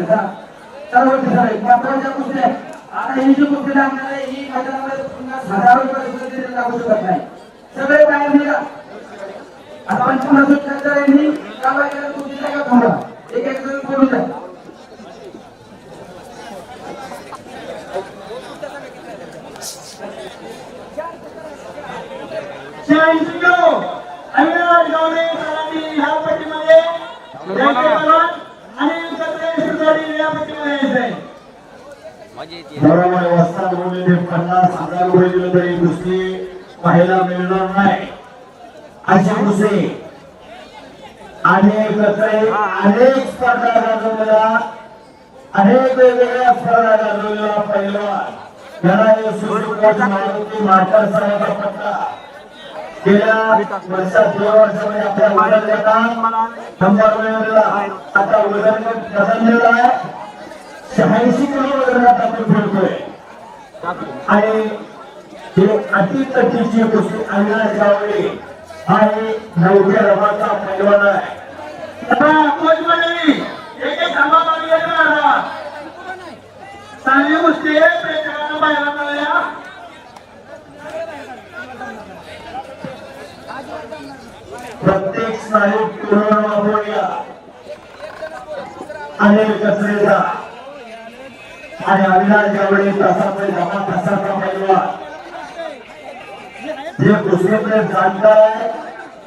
सर्व ठिकाणी महत्त्वाच्या गोष्टी आहेत. आता ही जी गोष्टी लागणार आहे ही मैदानामध्ये पुन्हा हजारो रुपये सुद्धा लागू शकत नाही सगळे बाहेर निघा आता पंचमला सुद्धा यांनी कारवाई करायला तुमची जागा थांबवा एक एक जण बोलू द्या शहाऐंशी किलो अविनाश गावडे सरांनी ह्या पट्टीमध्ये यायचे बलवान आणि कत्रे सुतारी या पट्टीमध्ये बरोबर वस्ताद बोलले पन्नास हजार रुपये दिले तरी दुसरी पाहायला मिळणार नाही. अशी कुस्ती अनेक अनेक स्पर्धा गाजवलेला अनेक वेगवेगळ्या स्पर्धा गाजवलेला पहिलवान. त्याला मारुती मारकर साहेबाचा पट्टा गेल्या वर्षात दोन वर्षामध्ये आपल्या वजन गटात नंबर मिळवलेला आता वजन बदललेला आहे. शहाऐंशी किलो वजनात आपण फिरतोय. आणि हे अति तटीची गोष्ट अविनाश गावडे हा एक नवख्या रमाचा पैलवान आहे. एक एक थांबा मागे चांगली गोष्टी आहे प्रेक्षकांना पाहायला साहेब प्रत्येक स्नायू पूर्ण अनिल कचरेचा आणि अविनाश गावडे तसाचा जमा तसाचा पैलवान जे कुस्तीकडे जाणकार आहे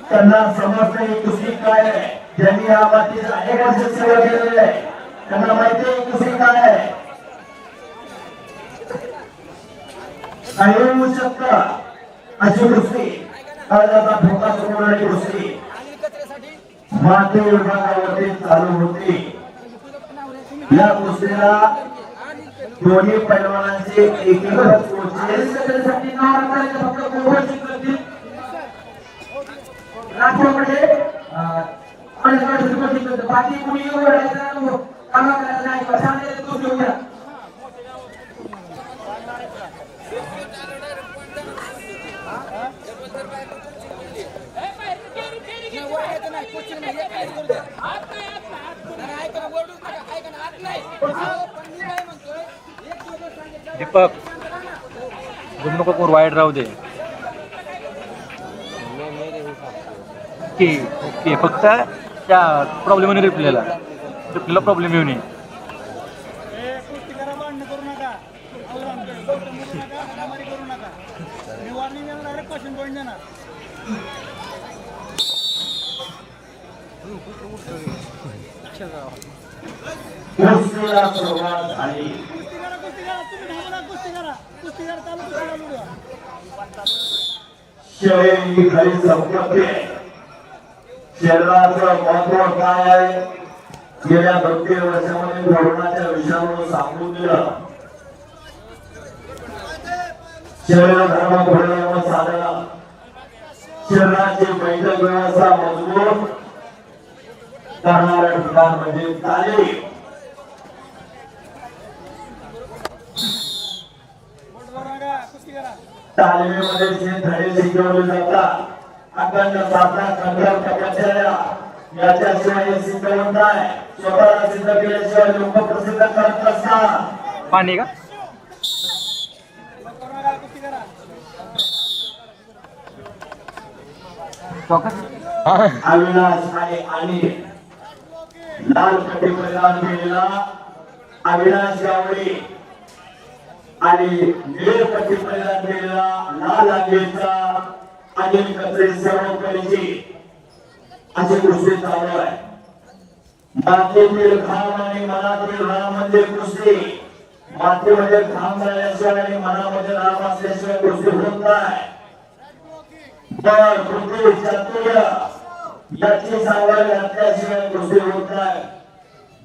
त्यांना समजते ही कुस्ती काय आहे. ज्यांनी या बाबतीत अनेक वर्ष सेवा केलेली आहे त्यांना माहिती आहे ही कुस्ती काय आहे. काही होऊ शकतं अशी कुस्ती काळजाचा ठोका सोडणारी कुस्ती माती विभागावरती चालू होती. या कुस्तीला दोन्ही पैलवानांचे एकीकृत कोचेस त्याच्यासाठी बाकी कुणी ओरडायचं कामा करायचं नाही शांततेत गोष्टी घेऊया दीपक गुड नको करू वाईट राहू दे. Okay okay. फक्त त्या प्रॉब्लेम नाही रिप्लेला रिप्लेला प्रॉब्लेम येऊ नये प्रवाद आणि कुस्ती खरी संपत्ती महत्त्व काय आहे? गेल्या दोन वर्षामध्ये कोरोनाच्या विषाणू सांगून दिलं. धर्म घडवणं साधनं शरीराची बैठक व्यवस्था मजबूत करणारं ठिकाण म्हणजे तालीम बोट करू नका कुस्ती करा तालमीमध्ये जे धडे शिकवले जातात. अखंड साधना तपश्चर्या याच्याशिवाय हे सिद्धवंत आहे स्वतःला सिद्ध केल्याशिवाय लोक प्रसिद्ध करत नसतात. पाणी का? अविनाश आणि आणि. लाल पट्टी परिधान केलेला अविनाश गावडे. आणि निळे लाल अंगेचा कचरे सर्व करायची अशी गोष्टी चालू आहे. मातीतील घाम आणि मनातील राम म्हणजे कुस्ती. मातेमध्ये घाम राहिल्याशिवाय आणि मनामध्ये राम असल्याशिवाय गोष्टी होत नाही. तर बुद्धी चातुर्य याची सांगायला घातल्याशिवाय गोष्टी होत नाही.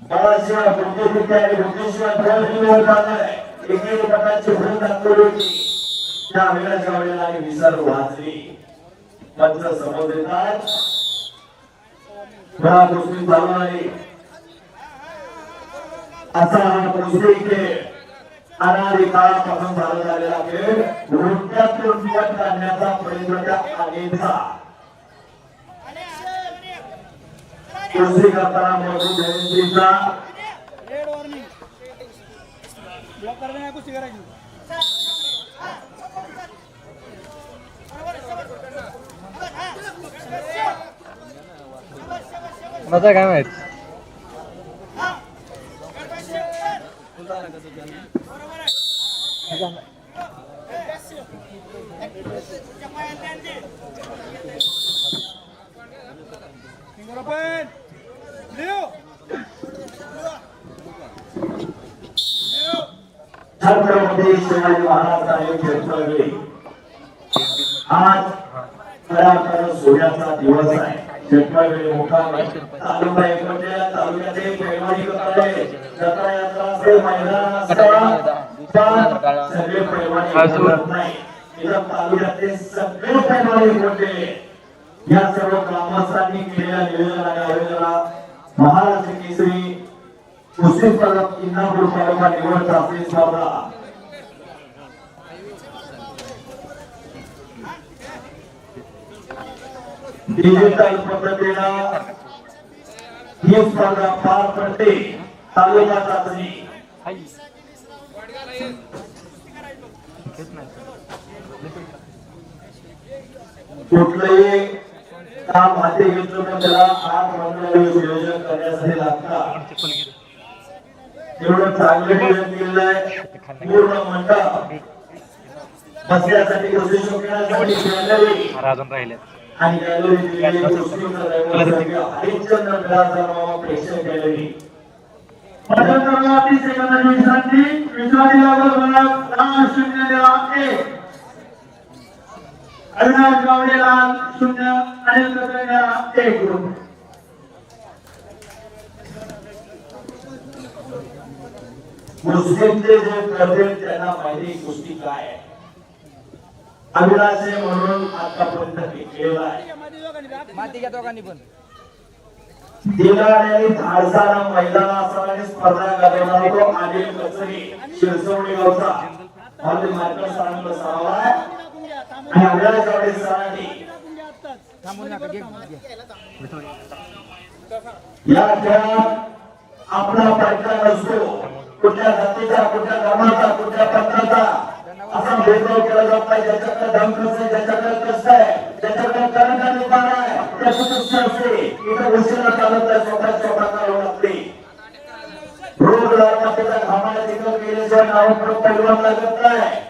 बळाशिवाय बुद्धिविद्या आणि बुद्धीशिवाय फळ होत नाही. एकेक प्रकारचे भूल दाखवले होते त्या वेळेला ज्या आणि विसर वाचली. पंच समोर येतात बळा गोष्टी चालू आहे. असा हा गोष्टी खेळ अनादी काळापासून चालू झालेला खेळ. रोट्यातून पट काढण्याचा प्रयत्न त्या आगीचा. कृषी करताना मधु जयंतीचा. रेड वर वॉर्निंग ब्लॉक करायला नाही कुस्ती करायची माझा काय माहीत फिंगर ओपन छत्रपती शिवाजी महाराजांनी खेळतोय आज खरा सोन्याचा दिवस आहे. शेतकरी मुकाम तालुका तालुक्याचे पैलवानी करताय जत्रा यात्रा असेल मैदान सगळे पैलवानी करत नाही. इथं तालुक्यातले सगळे पैलवानी या सर्व ग्रामस्थांनी केलेल्या नियोजन आणि महाराष्ट्र केसरी कुस्ती स्पर्धा इंदापूर तालुका निवड चाचणी स्पर्धा डिजिटल पद्धतीनं ही स्पर्धा पार पडते तालुका चाचणी कुठलंही काम हाती घेतलं तर त्याला आठ पंधरा दिवस नियोजन करण्यासाठी लागतात एवढं चांगलं नियोजन केलेलं आहे पूर्ण मंडप बसण्यासाठी अजून राहिले आणि गॅलरी दिलेली कुस्तीचा दैवत हरिश्चंद्र बिराजदार मामा प्रेक्षक गॅलरी पदक्रमाती सेकंद विश्रांती विश्रांती लागल मला लाल शून्य द्या एक अविनाश गावडे लाल शून्य अनिल कदम एक गुरु मुस्लिमचे जे करते त्यांना माहिती कुस्ती काय आहे अविनाशे म्हणून आतापर्यंत केलेला आहे. माती घ्या दोघांनी पण दिलाने आणि धाडसानं मैदानासराने स्पर्धा करणार होतो अनिल कचरे शिरसवडी गावचा. हॉल मार्कर सरांकडे सराव आहे. आणि अविनाश गावडे सरांनी थांबून नका घे या खेळात आपला प्रकार नसतो कुठल्या जातीचा कुठल्या धर्माचा कुठल्या पंथाचा. असा भेदभाव केला जात नाही. ज्याच्याकडे धन कसं आहे ज्याच्याकडे कष्ट आहे ज्याच्याकडे करण आणि आहे त्याची कुस्ती असते इथं उशिरा चालत आहे स्वतः स्वतः करावं लागते. रोज लालमातीचा घामाला तिथं गेल्याशिवाय नाव परत पैलवान लागत नाही.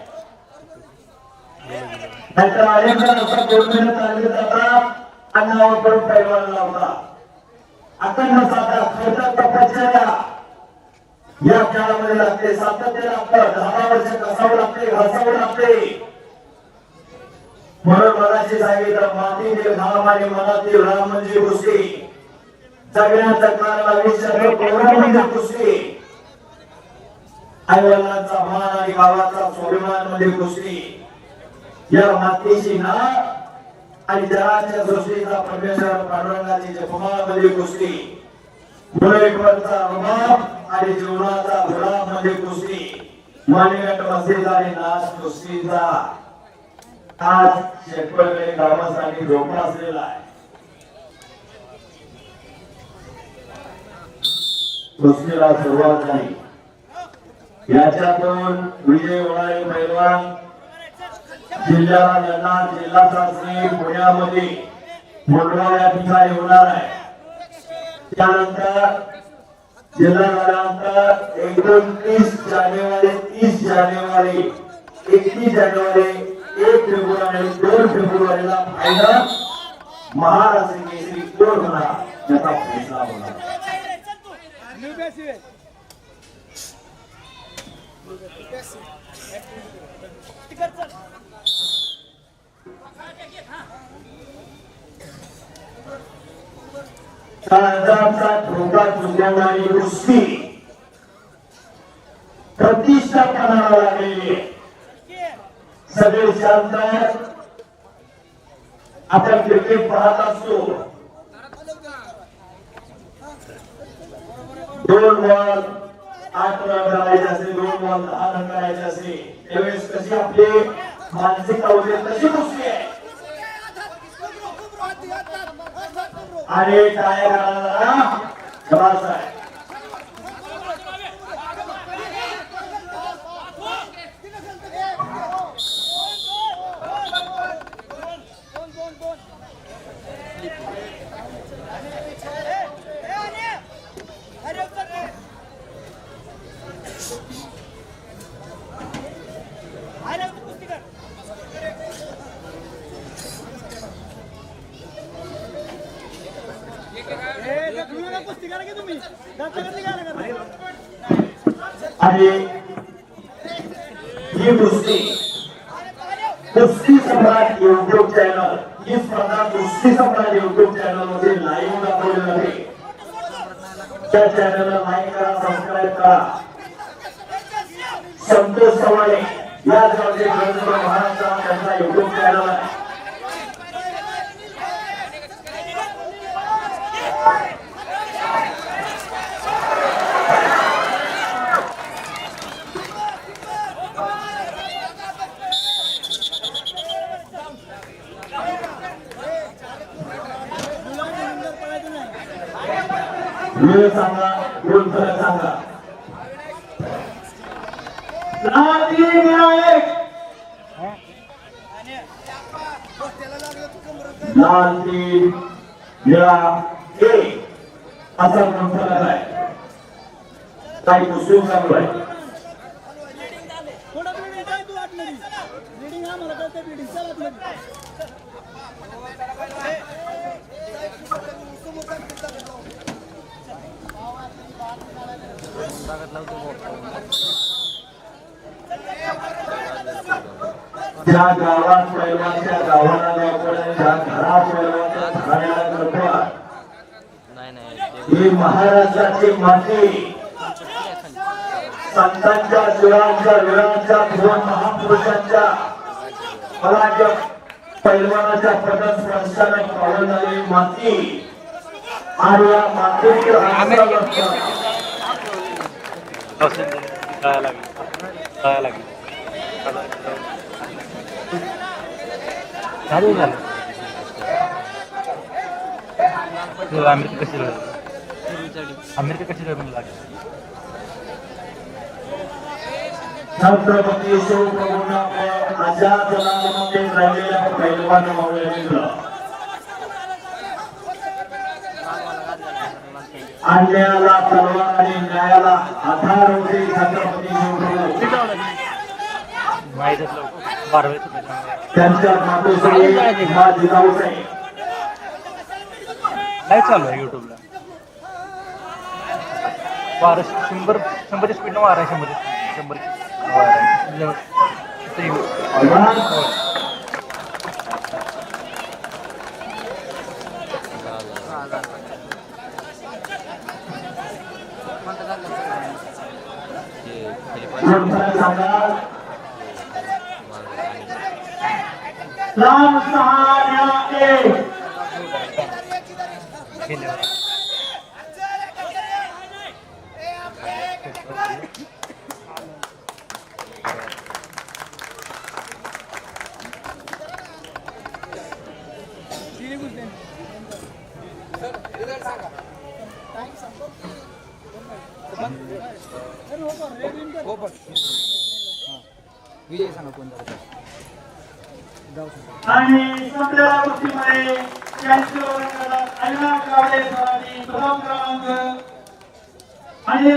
नाहीतर अनेक जण असं दोन महिने चालले जातात आणि नाव परत पैलवान लावतात आता न साधा खर्च तपश्चर्या या खेळामध्ये लागते सातत्य लागतं दहा वर्ष कसावं लागते घासावं लागते. म्हणून मनाची सांगितलं मातीतील घाम आणि मनातील राम म्हणजे कुस्ती. सगळ्या जगणाऱ्याला विचार म्हणजे कुस्ती. आई वडिलांचा मान आणि गावाचा स्वाभिमान म्हणजे कुस्ती. या मातीशी ना आणि जगाच्या सृष्टीचा परमेश्वर पांडुरंगाची जपमामध्ये म्हणजे कुस्ती. मुळेकरचा अभाव आणि जीवनाचा गुलाब म्हणजे कुस्ती. माणिगट मस्जिद आणि नाश कुस्तीचा. आज शेतकरी ग्रामस्थांनी झोपला असलेला आहे. कुस्तीला सुरुवात झाली. याच्यातून विजय होणारे पैलवान जिल्ह्याला ज्यांना जिल्हा चाचणी पुण्यामध्ये मुंडवा या ठिकाणी होणार आहे. त्यानंतर जिल्हा झाल्यानंतर एकोणतीस जानेवारी तीस जानेवारी एकतीस जानेवारी एक फेब्रुवारी दोन फेब्रुवारीला फायनल महाराष्ट्र केसरी कोण होणार? त्याचा फैसला होणार. न्यू काळजाचा ठोका चुकवणारी कुस्ती प्रतिष्ठा लागलेली सगळे शांत आपण क्रिकेट पाहत असतो. दोन बॉल आठ रन करायचे असेल दोन बॉल दहा रन करायचे असेल त्यावेळेस कशी आपली मानसिकता होते कुस्ती आहे? ありがとうございます。आणि ही कुस्ती कुस्ती सम्राट युट्यूब चॅनल ही स्पर्धा कुस्ती सम्राट युट्यूब चॅनलमध्ये लाईव्ह दाखवली जाते त्या चॅनलला लाईक करा सबस्क्राईब करा. संतोष सवाळे या जवळचे महाराष्ट्र त्यांचा युट्यूब चॅनल आहे. सांगा दोन फरक सांगा. लाल तीन निळा लाल तीन असा ग्रंथ आहे काही कुस्ती चालू आहे थोडं बिल्डिंग काय कळतं ज्या गावात पैलवान त्या गावाला गावकडे ज्या घरात पैलवान त्या घराला नाही ही महाराष्ट्राची माती. संतांच्या शिवांच्या वीरांच्या दोन महापुरुषांच्या. पराजय पैलवानाच्या पदस्पर्शाने पावन झालेली माती. आणि या कळायला लागली कळायला लागली? झालं झालं अमेरिका कशी राहिली अमेरिका कशी राहिली लागली छत्रपती शिवप्रभूंना राहिलेल्या पैलवान मावळ्यांनी अन्यायाला तलवार आणि न्यायाला आधार होते छत्रपती त्यांच्या मातोश्री मा नाही चालू आहे युट्यूबला बाराशे शंभर शंभरच्या स्पीडनं वारा आहे शंभर शंभरची वारा विजय सांगा ते आणि संपलेल्या गोष्टीमध्ये त्यांचे अण्णा सरांनी प्रथम क्रमांक आणि